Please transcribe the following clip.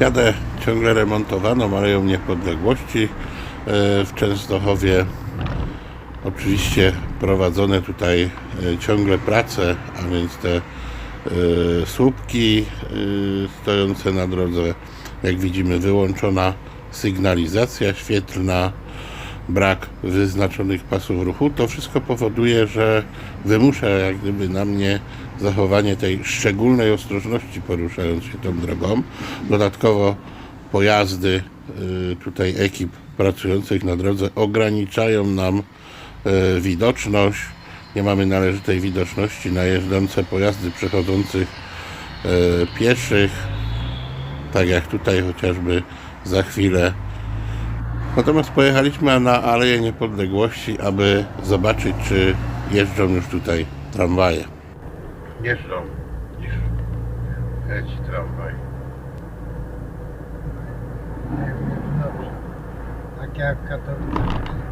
Jadę ciągle remontowaną Aleją Niepodległości e, w Częstochowie. Oczywiście prowadzone tutaj e, ciągle prace, a więc te e, słupki stojące na drodze, jak widzimy wyłączona sygnalizacja świetlna, brak wyznaczonych pasów ruchu, to wszystko powoduje, że wymusza jak gdyby na mnie zachowanie tej szczególnej ostrożności poruszając się tą drogą. Dodatkowo pojazdy y, tutaj ekip pracujących na drodze ograniczają nam y, widoczność. Nie mamy należytej widoczności na jeżdżące pojazdy przechodzących y, pieszych, tak jak tutaj chociażby za chwilę Natomiast pojechaliśmy na Aleję Niepodległości, aby zobaczyć, czy jeżdżą już tutaj tramwaje. Jeżdżą. Leci tramwaj. Dobrze. Tak jak w Katowicach.